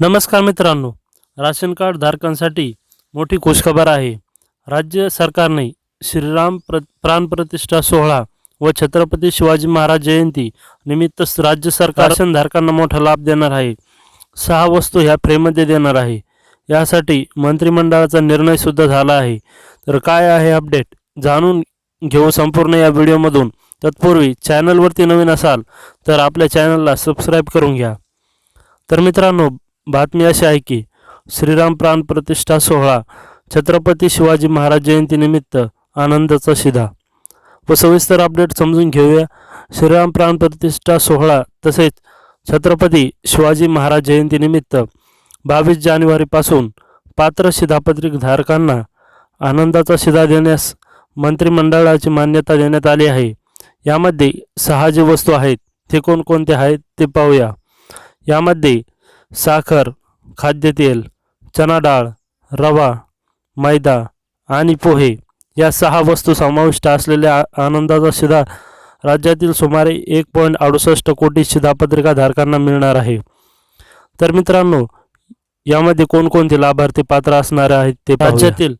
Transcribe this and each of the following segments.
नमस्कार मित्रांनो ration card धारकांसाठी मोठी खुशखबर आहे. राज्य सरकारने श्रीराम प्र प्राणप्रतिष्ठा सोहळा व छत्रपती शिवाजी महाराज जयंती निमित्त राज्य सरकार राशन धारकांना मोठा लाभ देणार आहे. सहा वस्तू ह्या फ्रेममध्ये देणार आहे. यासाठी मंत्रिमंडळाचा निर्णयसुद्धा झाला आहे. तर काय आहे अपडेट? जाणून घेऊ संपूर्ण या व्हिडिओमधून. तत्पूर्वी चॅनलवरती नवीन असाल तर आपल्या चॅनलला सबस्क्राईब करून घ्या. तर मित्रांनो बातमी अशी आहे की श्रीराम प्राण प्रतिष्ठा सोहळा छत्रपती शिवाजी महाराज जयंतीनिमित्त आनंदाचा शिधा. व सविस्तर अपडेट समजून घेऊया. श्रीराम प्राण प्रतिष्ठा सोहळा तसेच छत्रपती शिवाजी महाराज जयंतीनिमित्त बावीस जानेवारीपासून पात्र शिधापत्रिक धारकांना आनंदाचा शिधा देण्यास मंत्रिमंडळाची मान्यता देण्यात आली आहे. यामध्ये सहा जी वस्तू आहेत ते कोणकोणते आहेत ते पाहूया. यामध्ये साखर खाद्यतेल चना डाळ रवा मैदा आणि पोहे या सहा वस्तू समाविष्ट असलेल्या आ- आनंदाचा शिधा राज्यातील सुमारे एक पॉईंट अडुसष्ट कोटी शिधापत्रिका धारकांना मिळणार आहे. तर मित्रांनो यामध्ये कोणकोणते लाभार्थी पात्र असणार आहेत ते राज्यातील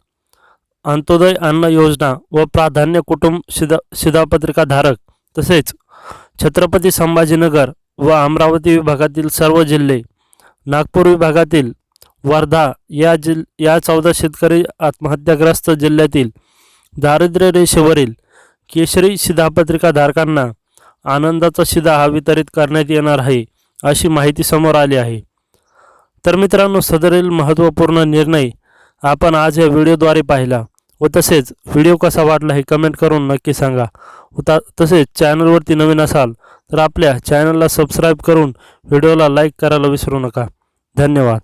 अंत्योदय अन्न योजना व प्राधान्य कुटुंब शिधा शिधापत्रिका धारक तसेच छत्रपती संभाजीनगर व अमरावती विभागातील सर्व जिल्हे नागपूर विभागातील वर्धा या जिल या चौदा शेतकरी आत्महत्याग्रस्त जिल्ह्यातील दारिद्र्य रेषेवरील केशरी शिधापत्रिका धारकांना आनंदाचा शिधा हा वितरित करण्यात येणार आहे अशी माहिती समोर आली आहे. तर मित्रांनो सदरील महत्त्वपूर्ण निर्णय आपण आज या व्हिडिओद्वारे पाहिला व तसेच व्हिडिओ कसा वाटला हे कमेंट करून नक्की सांगा. व ता तसेच चॅनलवरती नवीन असाल तर आपल्या चॅनलला सबस्क्राईब करून व्हिडिओला लाईक करायला विसरू नका. धन्यवाद.